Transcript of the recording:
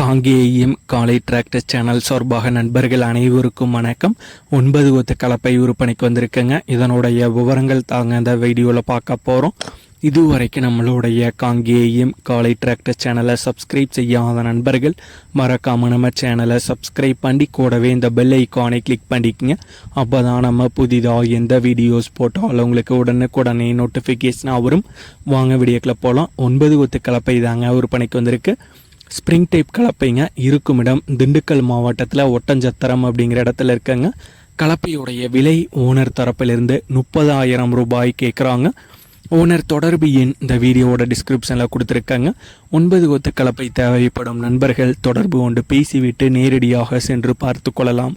காங்கேயம் காலை tractor channel சார்பாக நண்பர்கள் அனைவருக்கும் வணக்கம். ஒன்பது ஒத்து கலப்பை விற்பனைக்கு வந்திருக்குங்க. இதனுடைய விவரங்கள் தாங்க இந்த வீடியோவில் பார்க்க போகிறோம் இதுவரைக்கும் நம்மளுடைய காங்கேயம் காலை டிராக்டர் சேனலை சப்ஸ்கிரைப் செய்யாத நண்பர்கள் மறக்காம நம்ம சேனலை சப்ஸ்கிரைப் பண்ணி கூடவே இந்த பெல் ஐக்கானை கிளிக் பண்ணிக்கங்க. அப்போ தான் நம்ம புதிதாக எந்த வீடியோஸ் போட்டாலும் உங்களுக்கு உடனுக்குடனே நோட்டிஃபிகேஷனாக வரும். வாங்க வீடியோக்கில் போகலாம் ஒன்பது ஒத்து கலப்பை தாங்க விற்பனைக்கு வந்திருக்கு. ஸ்ப்ரிங் டைப் கலப்பைங்க இருக்கும் இடம். திண்டுக்கல் மாவட்டத்தில் ஒட்டஞ்சத்திரம் அப்படிங்கிற இடத்துல இருக்கங்க. கலப்பையுடைய விலை ஓனர் தரப்பிலிருந்து முப்பதாயிரம் ரூபாய் கேட்குறாங்க ஓனர் தொடர்பு எண் இந்த வீடியோவோட டிஸ்கிரிப்ஷனில் கொடுத்துருக்காங்க. ஒன்பது கொத்து கலப்பை தேவைப்படும் நண்பர்கள் தொடர்பு கொண்டு பேசிவிட்டு நேரடியாக சென்று பார்த்து கொள்ளலாம்.